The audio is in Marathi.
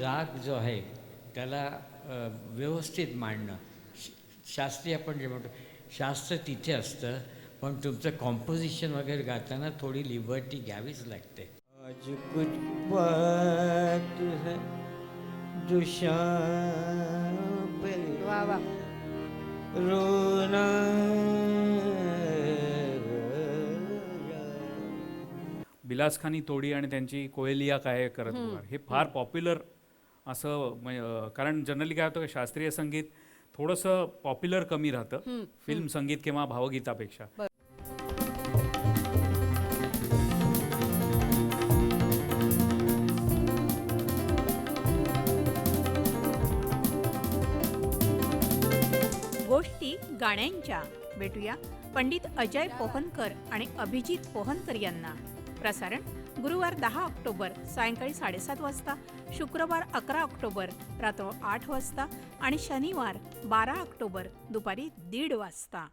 राग जो आहे त्याला व्यवस्थित मांडणं. श- शास्त्रीय आपण जे म्हणतो शास्त्र तिथे असतं पण तुमचं कॉम्पोजिशन वगैरे गाताना थोडी लिबर्टी घ्यावीच लागते. आज कुछ बात है जो शाम पे वा वा. रोना बिलासखानी तोडी आणि त्यांची कोयलिया काय करत होणार हे फार पॉप्युलर असं म्हणजे, कारण जनरली काय होतं की शास्त्रीय संगीत थोडंसं पॉप्युलर कमी राहतं फिल्म संगीत किंवा भावगीतापेक्षा. गोष्टी गाण्यांच्या. भेटूया पंडित अजय पोहनकर आणि अभिजित पोहनकर यांना. प्रसारण गुरुवार दहा ऑक्टोबर सायंकाळी साडेसात वाजता शुक्रवार अकरा ऑक्टोबर रात्र आठ वाजता आणि शनिवार बारा ऑक्टोबर दुपारी दीड वाजता.